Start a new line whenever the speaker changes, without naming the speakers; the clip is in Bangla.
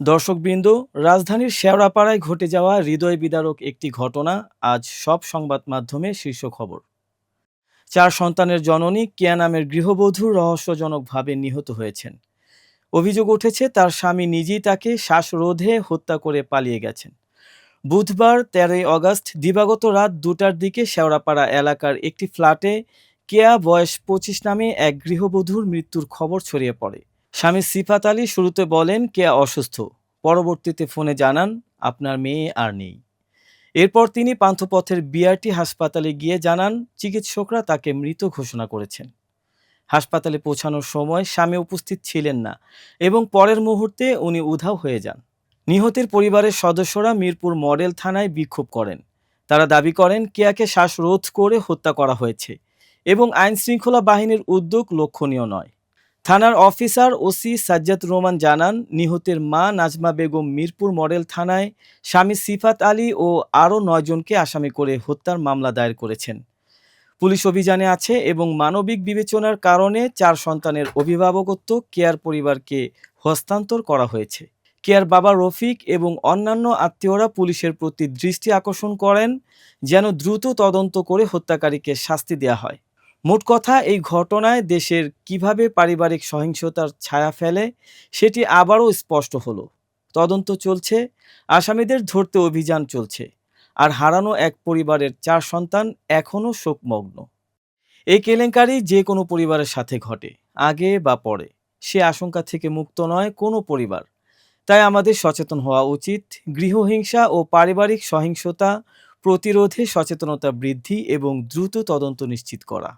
দর্শকবৃন্দ, রাজধানীর শেওড়াপাড়ায় ঘটে যাওয়া হৃদয় বিদারক একটি ঘটনা আজ সব সংবাদ মাধ্যমে শীর্ষ খবর। চার সন্তানের জননী কেয়া নামের গৃহবধূ রহস্যজনকভাবে নিহত হয়েছেন। অভিযোগ উঠেছে, তার স্বামী নিজেই তাকে শ্বাসরোধে হত্যা করে পালিয়ে গেছেন। বুধবার তেরোই অগস্ট দিবাগত রাত দুটার দিকে শেওড়াপাড়া এলাকার একটি ফ্ল্যাটে কেয়া বয়স পঁচিশ নামে এক গৃহবধূর মৃত্যুর খবর ছড়িয়ে পড়ে। স্বামী সিফাত আলী শুরুতে বলেন কেয়া অসুস্থ? পরবর্তীতে ফোনে জানান, আপনার মেয়ে আর নেই। এরপর তিনি পান্থপথের বিআরটি হাসপাতালে গিয়ে জানান, চিকিৎসকরা তাকে মৃত ঘোষণা করেছেন। হাসপাতালে পৌঁছানোর সময় স্বামী উপস্থিত ছিলেন না এবং পরের মুহূর্তে উনি উধাও হয়ে যান। নিহতের পরিবারের সদস্যরা মিরপুর মডেল থানায় বিক্ষোভ করেন। তারা দাবি করেন, কেয়াকে শ্বাসরোধ করে হত্যা করা হয়েছে এবং আইনশৃঙ্খলা বাহিনীর উদ্যোগ লক্ষণীয় নয়। থানার অফিসার ওসি সাজ্জাদ রহমান জানান, নিহতের মা নাজমা বেগম মিরপুর মডেল থানায় স্বামী সিফাত আলী ও আরও নয়জনকে আসামি করে হত্যার মামলা দায়ের করেছেন। পুলিশ অভিযানে আছে এবং মানবিক বিবেচনার কারণে চার সন্তানের অভিভাবকত্ব কেয়ার পরিবারকে হস্তান্তর করা হয়েছে। কেয়ার বাবা রফিক এবং অন্যান্য আত্মীয়রা পুলিশের প্রতি দৃষ্টি আকর্ষণ করেন, যেন দ্রুত তদন্ত করে হত্যাকারীকে শাস্তি দেওয়া হয়। মোট কথা, এই ঘটনায় দেশের কীভাবে পারিবারিক সহিংসতার ছায়া ফেলে সেটি আবারও স্পষ্ট হলো। তদন্ত চলছে, আসামিদের ধরতে অভিযান চলছে, আর হারানো এক পরিবারের চার সন্তান এখনও শোকমগ্ন। এই কেলেঙ্কারি যে কোনো পরিবারের সাথে ঘটে, আগে বা পরে। সে আশঙ্কা থেকে মুক্ত নয় কোনো পরিবার। তাই আমাদের সচেতন হওয়া উচিত, গৃহহিংসা ও পারিবারিক সহিংসতা প্রতিরোধে সচেতনতা বৃদ্ধি এবং দ্রুত তদন্ত নিশ্চিত করা।